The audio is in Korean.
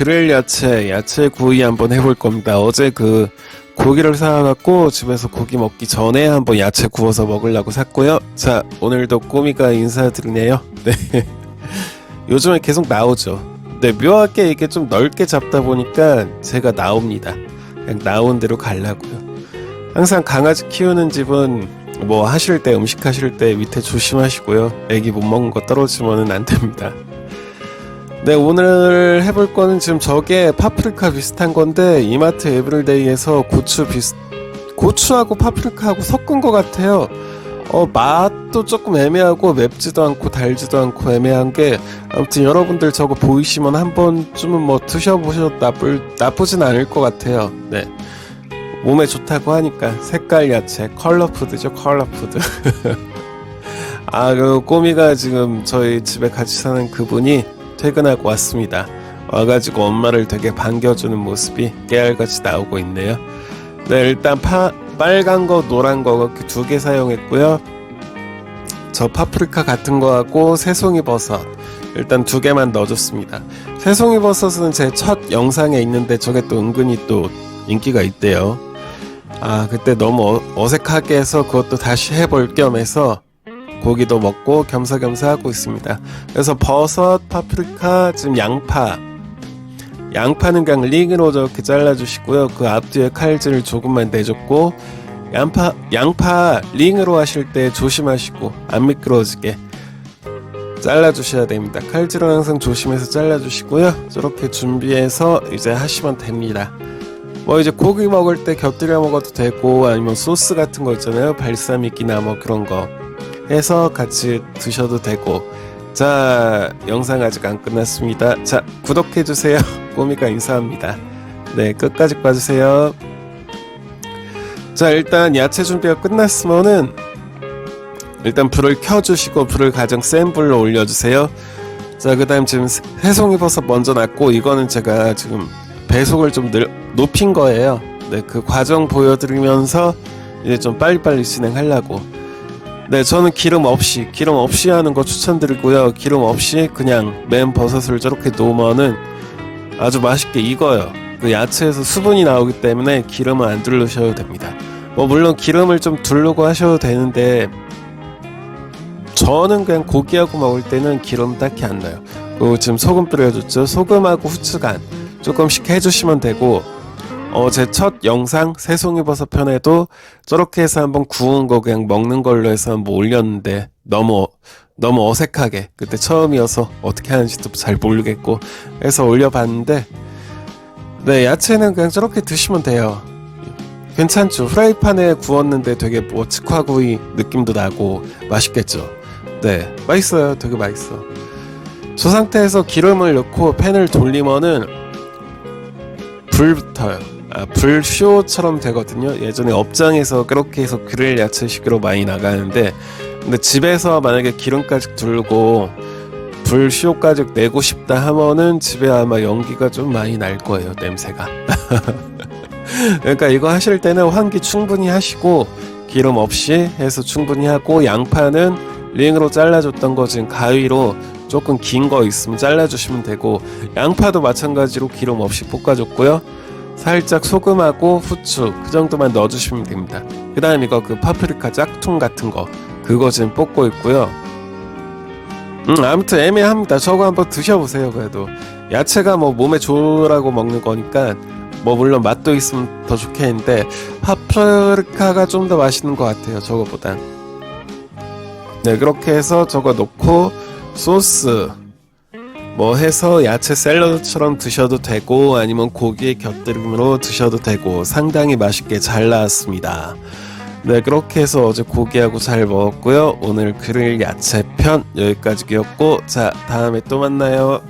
그릴 야채, 야채 구이 한번 해볼 겁니다. 어제 그 고기를 사갖고 집에서 고기 먹기 전에 한번 야채 구워서 먹으려고 샀고요. 자, 오늘도 꼬미가 인사드리네요. 네. 요즘에 계속 나오죠. 네, 묘하게 이게 좀 넓게 잡다 보니까 제가 나옵니다. 그냥 나온 대로 가려고요. 항상 강아지 키우는 집은 뭐 하실 때 음식 하실 때 밑에 조심하시고요. 애기 못 먹은 거 떨어지면은 안 됩니다. 네, 오늘 해볼 거는 지금 저게 파프리카 비슷한 건데 이마트 에브리데이에서 고추 비슷 고추하고 파프리카하고 섞은 것 같아요. 어, 맛도 조금 애매하고 맵지도 않고 달지도 않고 애매한 게 아무튼 여러분들 저거 보이시면 한 번쯤은 뭐 드셔보셔도 나쁠, 나쁘진 않을 것 같아요. 네. 몸에 좋다고 하니까 색깔 야채 컬러푸드죠 컬러푸드 아 그 꼬미가 지금 저희 집에 같이 사는 그분이 퇴근하고 왔습니다. 와가지고 엄마를 되게 반겨주는 모습이 깨알같이 나오고 있네요. 네 일단 파, 빨간 거 노란 거 두 개 사용했고요. 저 파프리카 같은 거하고 새송이 버섯 일단 두 개만 넣어줬습니다. 새송이 버섯은 제 첫 영상에 있는데 저게 또 은근히 또 인기가 있대요. 아 그때 너무 어- 어색하게 해서 그것도 다시 해볼 겸 해서 고기도 먹고 겸사겸사 하고 있습니다. 그래서 버섯, 파프리카, 지금 양파. 양파는 그냥 링으로 저렇게 잘라주시고요. 그 앞뒤에 칼질을 조금만 내줬고 양파, 양파 링으로 하실 때 조심하시고 안 미끄러지게 잘라주셔야 됩니다. 칼질은 항상 조심해서 잘라주시고요. 저렇게 준비해서 이제 하시면 됩니다. 뭐 이제 고기 먹을 때 곁들여 먹어도 되고 아니면 소스 같은 거 있잖아요. 발사믹이나 뭐 그런 거 해서 같이 드셔도 되고. 자 영상 아직 안 끝났습니다. 자 구독해 주세요. 꼬미가 인사합니다. 네 끝까지 봐주세요. 자 일단 야채 준비가 끝났으면은 일단 불을 켜주시고 불을 가장 센 불로 올려주세요. 자 그 다음 지금 새- 새송이 버섯 먼저 놨고 이거는 제가 지금 배속을 좀 늘, 높인 거예요. 네, 그 과정 보여드리면서 이제 좀 빨리빨리 진행하려고. 네, 저는 기름 없이, 기름 없이 하는 거 추천드리고요. 기름 없이 그냥 맨 버섯을 저렇게 놓으면은 아주 맛있게 익어요. 그 야채에서 수분이 나오기 때문에 기름은 안 두르셔도 됩니다. 뭐, 물론 기름을 좀 두르고 하셔도 되는데, 저는 그냥 고기하고 먹을 때는 기름 딱히 안 넣어요. 그리고 지금 소금 뿌려줬죠. 소금하고 후추간. 조금씩 해주시면 되고 어 제 첫 영상 새송이버섯 편에도 저렇게 해서 한번 구운 거 그냥 먹는 걸로 해서 한번 올렸는데 너무 너무 어색하게 그때 처음이어서 어떻게 하는지도 잘 모르겠고 해서 올려봤는데 네 야채는 그냥 저렇게 드시면 돼요. 괜찮죠? 프라이팬에 구웠는데 되게 뭐 직화구이 느낌도 나고 맛있겠죠? 네 맛있어요. 되게 맛있어. 저 상태에서 기름을 넣고 팬을 돌리면은 불 붙어요. 아, 불쇼처럼 되거든요. 예전에 업장에서 그렇게 해서 그릴 야채식으로 많이 나가는데, 근데 집에서 만약에 기름까지 두르고 불쇼까지 내고 싶다 하면은 집에 아마 연기가 좀 많이 날 거예요. 냄새가. 그러니까 이거 하실 때는 환기 충분히 하시고 기름 없이 해서 충분히 하고 양파는 링으로 잘라줬던 거 지금 가위로 조금 긴 거 있으면 잘라주시면 되고 양파도 마찬가지로 기름 없이 볶아줬고요. 살짝 소금하고 후추 그 정도만 넣어주시면 됩니다. 그 다음 이거 그 파프리카 짝퉁 같은 거 그거 지금 볶고 있고요. 음 아무튼 애매합니다. 저거 한번 드셔보세요. 그래도 야채가 뭐 몸에 좋으라고 먹는 거니까 뭐 물론 맛도 있으면 더 좋겠는데 파프리카가 좀 더 맛있는 것 같아요. 저거보단. 네 그렇게 해서 저거 넣고 소스 뭐 해서 야채 샐러드처럼 드셔도 되고 아니면 고기에 곁들임으로 드셔도 되고 상당히 맛있게 잘 나왔습니다. 네 그렇게 해서 어제 고기하고 잘 먹었고요. 오늘 그릴 야채 편 여기까지였고 자 다음에 또 만나요.